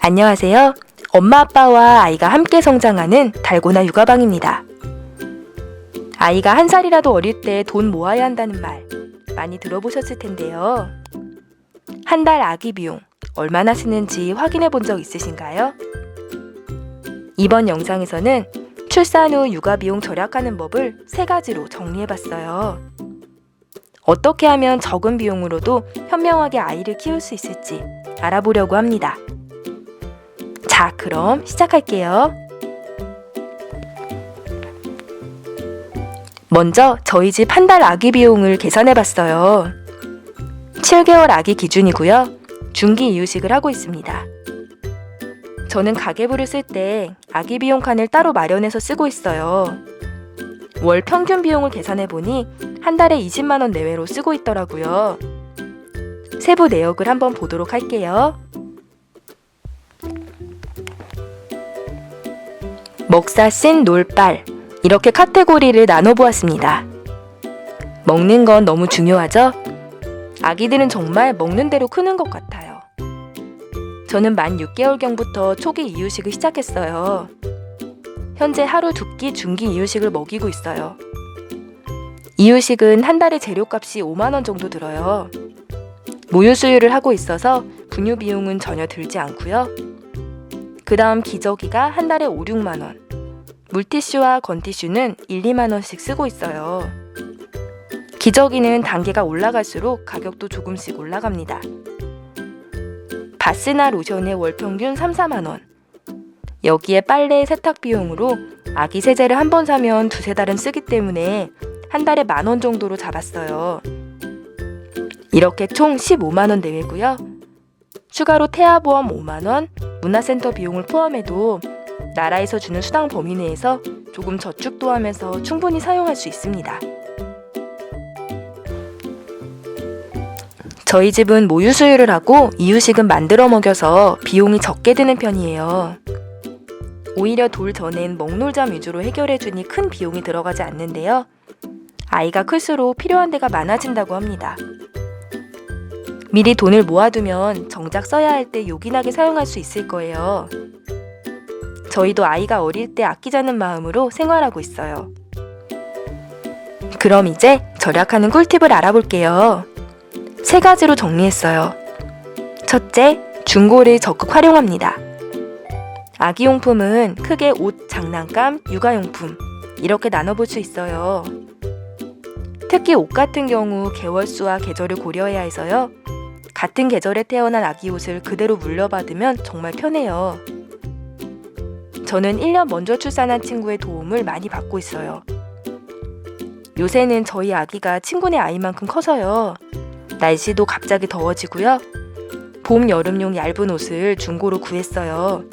안녕하세요. 엄마 아빠와 아이가 함께 성장하는 달고나 육아방입니다. 아이가 한 살이라도 어릴 때 돈 모아야 한다는 말 많이 들어보셨을 텐데요. 한 달 아기 비용 얼마나 쓰는지 확인해 본 적 있으신가요? 이번 영상에서는 출산 후 육아 비용 절약하는 법을 세 가지로 정리해 봤어요. 어떻게 하면 적은 비용으로도 현명하게 아이를 키울 수 있을지 알아보려고 합니다. 자, 그럼 시작할게요. 먼저 저희 집 한 달 아기 비용을 계산해 봤어요. 7개월 아기 기준이고요. 중기 이유식을 하고 있습니다. 저는 가계부를 쓸 때 아기 비용 칸을 따로 마련해서 쓰고 있어요. 월 평균 비용을 계산해 보니 한 달에 20만 원 내외로 쓰고 있더라고요. 세부 내역을 한번 보도록 할게요. 먹사 씬 놀빨 이렇게 카테고리를 나눠 보았습니다. 먹는 건 너무 중요하죠? 아기들은 정말 먹는 대로 크는 것 같아요. 저는 만 6개월경부터 초기 이유식을 시작했어요. 현재 하루 두 끼 중기 이유식을 먹이고 있어요. 이유식은 한 달에 재료값이 5만 원 정도 들어요. 모유 수유를 하고 있어서 분유 비용은 전혀 들지 않고요. 그 다음 기저귀가 한 달에 5, 6만 원. 물티슈와 건티슈는 1, 2만 원씩 쓰고 있어요. 기저귀는 단계가 올라갈수록 가격도 조금씩 올라갑니다. 바스나 로션의 월 평균 3, 4만 원. 여기에 빨래, 세탁 비용으로 아기 세제를 한 번 사면 두세 달은 쓰기 때문에 한 달에 만 원 정도로 잡았어요. 이렇게 총 15만 원 내외고요. 추가로 태아보험 5만 원, 문화센터 비용을 포함해도 나라에서 주는 수당 범위 내에서 조금 저축도 하면서 충분히 사용할 수 있습니다. 저희 집은 모유 수유를 하고 이유식은 만들어 먹여서 비용이 적게 드는 편이에요. 오히려 돌 전엔 먹놀잠 위주로 해결해 주니 큰 비용이 들어가지 않는데요. 아이가 클수록 필요한 데가 많아진다고 합니다. 미리 돈을 모아두면 정작 써야 할 때 요긴하게 사용할 수 있을 거예요. 저희도 아이가 어릴 때 아끼자는 마음으로 생활하고 있어요. 그럼 이제 절약하는 꿀팁을 알아볼게요. 세 가지로 정리했어요. 첫째, 중고를 적극 활용합니다. 아기용품은 크게 옷, 장난감, 육아용품 이렇게 나눠볼 수 있어요. 특히 옷 같은 경우 개월수와 계절을 고려해야 해서요. 같은 계절에 태어난 아기 옷을 그대로 물려받으면 정말 편해요. 저는 1년 먼저 출산한 친구의 도움을 많이 받고 있어요. 요새는 저희 아기가 친구네 아이만큼 커서요. 날씨도 갑자기 더워지고요. 봄, 여름용 얇은 옷을 중고로 구했어요.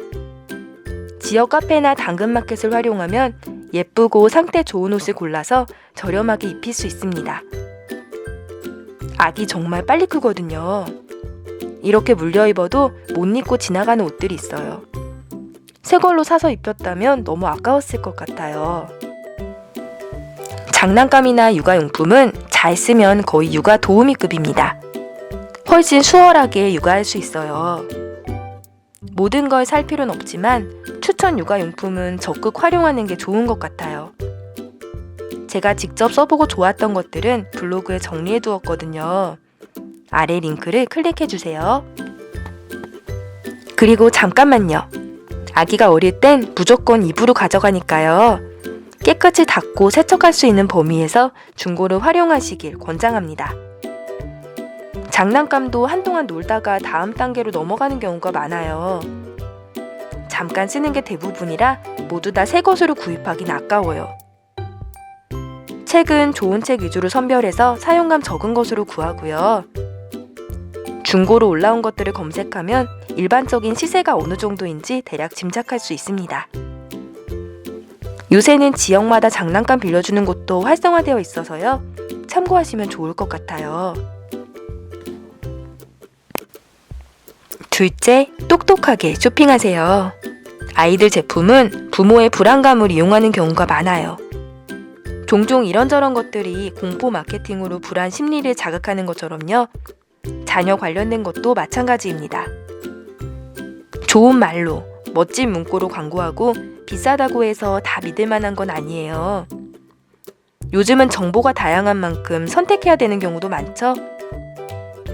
지역 카페나 당근마켓을 활용하면 예쁘고 상태 좋은 옷을 골라서 저렴하게 입힐 수 있습니다. 아기 정말 빨리 크거든요. 이렇게 물려 입어도 못 입고 지나가는 옷들이 있어요. 새 걸로 사서 입혔다면 너무 아까웠을 것 같아요. 장난감이나 육아용품은 잘 쓰면 거의 육아 도우미급입니다. 훨씬 수월하게 육아할 수 있어요. 모든 걸 살 필요는 없지만 추천 육아용품은 적극 활용하는 게 좋은 것 같아요. 제가 직접 써보고 좋았던 것들은 블로그에 정리해 두었거든요. 아래 링크를 클릭해 주세요. 그리고 잠깐만요. 아기가 어릴 땐 무조건 입으로 가져가니까요. 깨끗이 닦고 세척할 수 있는 범위에서 중고를 활용하시길 권장합니다. 장난감도 한동안 놀다가 다음 단계로 넘어가는 경우가 많아요. 잠깐 쓰는 게 대부분이라 모두 다 새 것으로 구입하긴 아까워요. 책은 좋은 책 위주로 선별해서 사용감 적은 것으로 구하고요. 중고로 올라온 것들을 검색하면 일반적인 시세가 어느 정도인지 대략 짐작할 수 있습니다. 요새는 지역마다 장난감 빌려주는 곳도 활성화되어 있어서요. 참고하시면 좋을 것 같아요. 둘째, 똑똑하게 쇼핑하세요. 아이들 제품은 부모의 불안감을 이용하는 경우가 많아요. 종종 이런저런 것들이 공포 마케팅으로 불안 심리를 자극하는 것처럼요. 자녀 관련된 것도 마찬가지입니다. 좋은 말로, 멋진 문구로 광고하고 비싸다고 해서 다 믿을 만한 건 아니에요. 요즘은 정보가 다양한 만큼 선택해야 되는 경우도 많죠?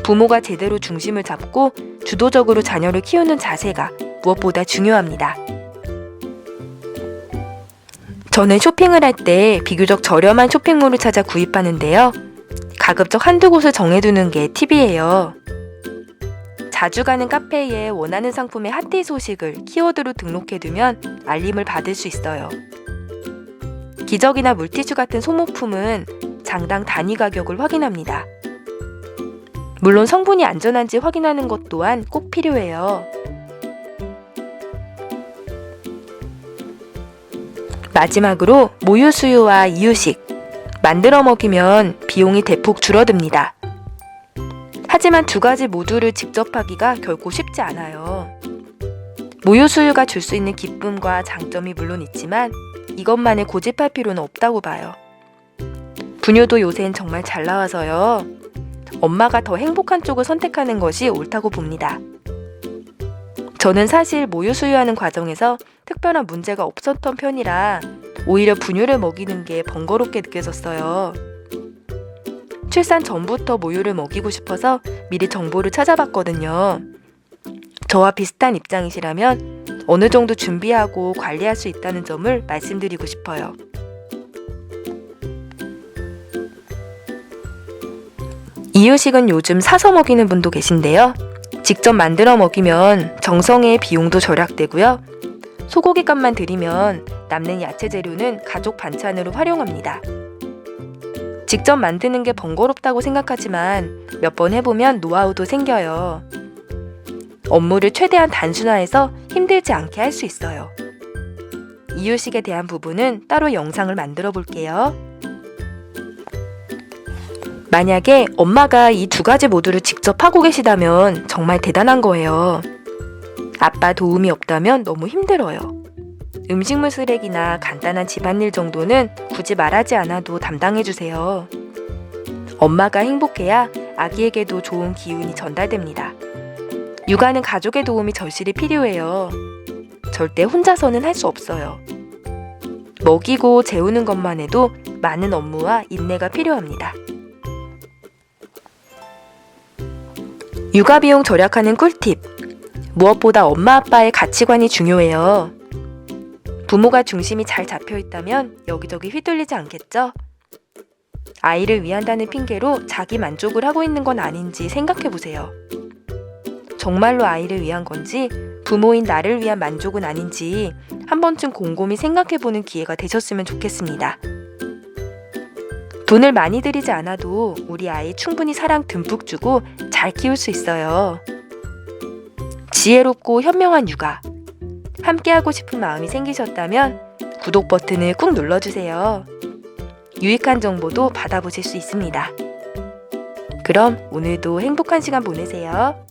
부모가 제대로 중심을 잡고 주도적으로 자녀를 키우는 자세가 무엇보다 중요합니다. 저는 쇼핑을 할 때 비교적 저렴한 쇼핑몰을 찾아 구입하는데요. 가급적 한두 곳을 정해두는 게 팁이에요. 자주 가는 카페에 원하는 상품의 핫딜 소식을 키워드로 등록해두면 알림을 받을 수 있어요. 기적이나 물티슈 같은 소모품은 장당 단위 가격을 확인합니다. 물론 성분이 안전한지 확인하는 것 또한 꼭 필요해요. 마지막으로 모유 수유와 이유식 만들어 먹이면 비용이 대폭 줄어듭니다. 하지만 두 가지 모두를 직접 하기가 결코 쉽지 않아요. 모유 수유가 줄 수 있는 기쁨과 장점이 물론 있지만 이것만을 고집할 필요는 없다고 봐요. 분유도 요새는 정말 잘 나와서요. 엄마가 더 행복한 쪽을 선택하는 것이 옳다고 봅니다. 저는 사실 모유 수유하는 과정에서 특별한 문제가 없었던 편이라 오히려 분유를 먹이는 게 번거롭게 느껴졌어요. 출산 전부터 모유를 먹이고 싶어서 미리 정보를 찾아봤거든요. 저와 비슷한 입장이시라면 어느 정도 준비하고 관리할 수 있다는 점을 말씀드리고 싶어요. 이유식은 요즘 사서 먹이는 분도 계신데요. 직접 만들어 먹이면 정성의 비용도 절약되고요. 소고기 값만 들이면 남는 야채 재료는 가족 반찬으로 활용합니다. 직접 만드는 게 번거롭다고 생각하지만 몇 번 해보면 노하우도 생겨요. 업무를 최대한 단순화해서 힘들지 않게 할 수 있어요. 이유식에 대한 부분은 따로 영상을 만들어 볼게요. 만약에 엄마가 이 두 가지 모두를 직접 하고 계시다면 정말 대단한 거예요. 아빠 도움이 없다면 너무 힘들어요. 음식물 쓰레기나 간단한 집안일 정도는 굳이 말하지 않아도 담당해 주세요. 엄마가 행복해야 아기에게도 좋은 기운이 전달됩니다. 육아는 가족의 도움이 절실히 필요해요. 절대 혼자서는 할 수 없어요. 먹이고 재우는 것만 해도 많은 업무와 인내가 필요합니다. 육아 비용 절약하는 꿀팁. 무엇보다 엄마 아빠의 가치관이 중요해요. 부모가 중심이 잘 잡혀 있다면 여기저기 휘둘리지 않겠죠? 아이를 위한다는 핑계로 자기 만족을 하고 있는 건 아닌지 생각해 보세요. 정말로 아이를 위한 건지 부모인 나를 위한 만족은 아닌지 한 번쯤 곰곰이 생각해 보는 기회가 되셨으면 좋겠습니다. 돈을 많이 들이지 않아도 우리 아이 충분히 사랑 듬뿍 주고 잘 키울 수 있어요. 지혜롭고 현명한 육아. 함께하고 싶은 마음이 생기셨다면 구독 버튼을 꾹 눌러주세요. 유익한 정보도 받아보실 수 있습니다. 그럼 오늘도 행복한 시간 보내세요.